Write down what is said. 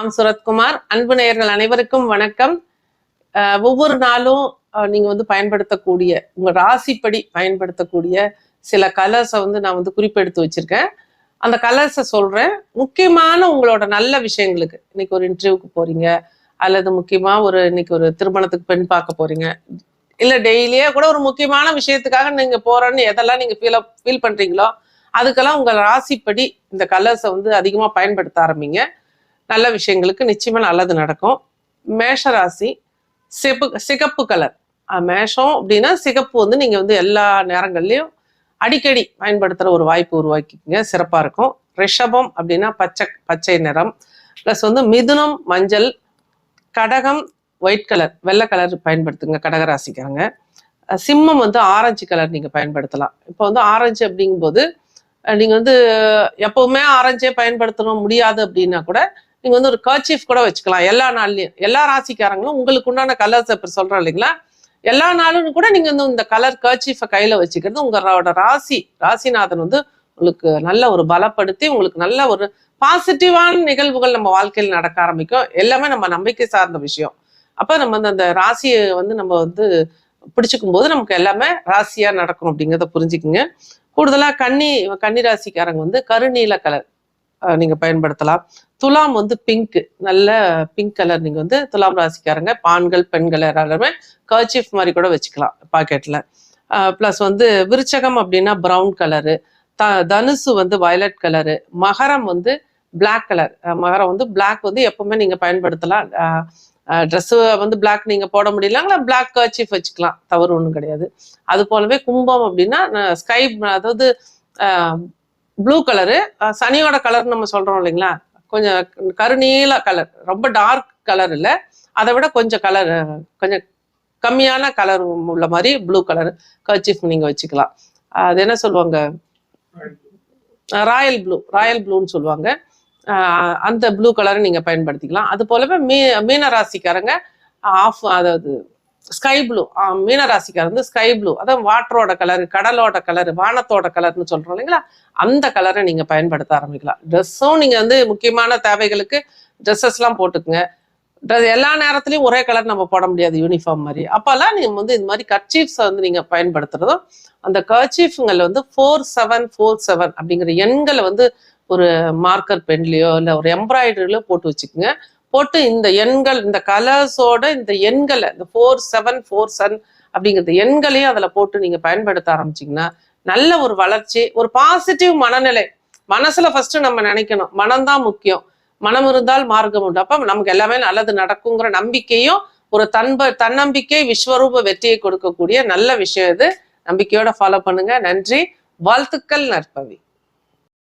நாம் சுரத்குமார். அன்பு நேயர்கள் அனைவருக்கும் வணக்கம். ஒவ்வொரு நாளும் நீங்க வந்து பயன்படுத்தக்கூடிய உங்க ராசிப்படி பயன்படுத்தக்கூடிய சில கலர்ஸை வந்து நான் வந்து குறிப்பெடுத்து வச்சிருக்கேன். அந்த கலர்ஸை சொல்றேன். முக்கியமான உங்களோட நல்ல விஷயங்களுக்கு இன்னைக்கு ஒரு இன்டர்வியூக்கு போறீங்க அல்லது முக்கியமா ஒரு இன்னைக்கு ஒரு திருமணத்துக்கு பெண் பார்க்க போறீங்க. இல்ல டெய்லியே கூட ஒரு முக்கியமான விஷயத்துக்காக நீங்க போறேன்னு எதெல்லாம் நீங்க ஃபீல் ஃபீல் பண்றீங்களோ அதுக்கெல்லாம் உங்க ராசிப்படி இந்த கலர்ஸை வந்து அதிகமா பயன்படுத்த ஆரம்பிங்க. நல்ல விஷயங்களுக்கு நிச்சயமா நல்லது நடக்கும். மேஷ ராசி சிப்பு சிகப்பு கலர். மேஷம் அப்படின்னா சிகப்பு வந்து நீங்க வந்து எல்லா நேரங்கள்லயும் அடிக்கடி பயன்படுத்துகிற ஒரு வாய்ப்பு உருவாக்கிக்கங்க. சிறப்பாக இருக்கும். ரிஷபம் அப்படின்னா பச்சை பச்சை நிறம். ப்ளஸ் வந்து மிதுனம் மஞ்சள் கடகம் ஒயிட் கலர் வெள்ளை கலர் பயன்படுத்துங்க கடகராசிக்காரங்க. சிம்மம் வந்து ஆரஞ்சு கலர் நீங்கள் பயன்படுத்தலாம். இப்போ வந்து ஆரஞ்சு அப்படிங்கும்போது நீங்கள் வந்து எப்போவுமே ஆரஞ்சே பயன்படுத்தணும் முடியாது அப்படின்னா கூட நீங்க வந்து ஒரு கர்ச்சீஃப் கூட வச்சுக்கலாம். எல்லா நாள்லயும் எல்லா ராசிக்காரங்களும் உங்களுக்கு உண்டான கலர்ஸ் இப்ப சொல்றோம் இல்லைங்களா? எல்லா நாளும் கூட நீங்க வந்து இந்த கலர் கர்ச்சீஃபை கையில வச்சுக்கிறது உங்களோட ராசி. ராசிநாதன் வந்து உங்களுக்கு நல்ல ஒரு பலப்படுத்தி உங்களுக்கு நல்ல ஒரு பாசிட்டிவான நிகழ்வுகள் நம்ம வாழ்க்கையில் நடக்க ஆரம்பிக்கும். எல்லாமே நம்ம நம்பிக்கை சார்ந்த விஷயம். அப்ப நம்ம வந்து அந்த ராசியை வந்து நம்ம வந்து பிடிச்சிக்கும் போது நமக்கு எல்லாமே ராசியா நடக்கணும் அப்படிங்கிறத புரிஞ்சுக்குங்க. கூடுதலா கன்னி கன்னி ராசிக்காரங்க வந்து கருநீல கலர் நீங்க பயன்படுத்தலாம். துலாம் வந்து பிங்க் நல்ல பிங்க் கலர் நீங்க வந்து துலாம் ராசிக்காரங்க. ஆண்கள் பெண்கள் எல்லாருமே கர்ச்சீஃப் மாதிரி கூட வச்சுக்கலாம் பாக்கெட்ல ப்ளஸ் வந்து விருச்சகம் அப்படின்னா ப்ரௌன் கலரு த தனுசு வந்து வயலட் கலரு மகரம் வந்து பிளாக் கலர் மகரம் வந்து பிளாக் வந்து எப்பவுமே நீங்க பயன்படுத்தலாம். ட்ரெஸ்ஸு வந்து பிளாக் நீங்க போட முடியலங்களா பிளாக் கர்ச்சீஃப் வச்சுக்கலாம். தவறு ஒன்றும் கிடையாது. அது போலவே கும்பம் அப்படின்னா ஸ்கை அதாவது ப்ளூ கலரு சனியோட கலர் நம்ம சொல்றோம் இல்லைங்களா? கொஞ்சம் கருநீல கலர் ரொம்ப டார்க் கலர் இல்லை. அதை விட கொஞ்சம் கலர் கொஞ்சம் கம்மியான கலர் உள்ள மாதிரி ப்ளூ கலர் கர்ச்சீஃப் நீங்க வச்சுக்கலாம். அது என்ன சொல்லுவாங்க? ராயல் ப்ளூ ராயல் ப்ளூன்னு சொல்லுவாங்க. அந்த ப்ளூ கலரை நீங்க பயன்படுத்திக்கலாம். அது போலவே மீ மீனராசிக்காரங்க ஆஃப் அதாவது ஸ்கை ப்ளூ மீனராசிக்கார் வந்து ஸ்கை ப்ளூ அதான் வாட்டரோட கலர் கடலோட கலர் வானத்தோட கலர்னு சொல்றோம் இல்லைங்களா? அந்த கலரை நீங்க பயன்படுத்த ஆரம்பிக்கலாம். ட்ரெஸ்ஸும் நீங்க வந்து முக்கியமான தேவைகளுக்கு ட்ரெஸ்ஸஸ்லாம் போட்டுக்குங்க. ட்ரெஸ் எல்லா நேரத்துலயும் ஒரே கலர் நம்ம போட முடியாது யூனிஃபார்ம் மாதிரி. அப்பெல்லாம் நீங்க வந்து இந்த மாதிரி கர்ச்சீஃப்ஸை வந்து நீங்க பயன்படுத்துறதும் அந்த கர்ச்சீஃப்கள் வந்து ஃபோர் செவன் ஃபோர் செவன் அப்படிங்கிற எண்களை வந்து ஒரு மார்க்கர் பென்லயோ இல்லை ஒரு எம்ப்ராய்டரியிலோ போட்டு வச்சுக்கோங்க. போட்டு இந்த எண்கள் இந்த கலர்ஸோட இந்த எண்களை இந்த ஃபோர் செவன் ஃபோர் சன் அப்படிங்கிறது எண்களையும் அதில் போட்டு நீங்க பயன்படுத்த ஆரம்பிச்சீங்கன்னா நல்ல ஒரு வளர்ச்சி ஒரு பாசிட்டிவ் மனநிலை. மனசுல ஃபர்ஸ்ட் நம்ம நினைக்கணும் மனம்தான் முக்கியம். மனம் இருந்தால் மார்க்கம் உண்டு. அப்போ நமக்கு எல்லாமே நல்லது நடக்குங்கிற நம்பிக்கையும் ஒரு தன்ப தன்னம்பிக்கை விஸ்வரூப வெற்றியை கொடுக்கக்கூடிய நல்ல விஷயம் இது. நம்பிக்கையோட ஃபாலோ பண்ணுங்க. நன்றி. வாழ்த்துக்கள் நற்பவி.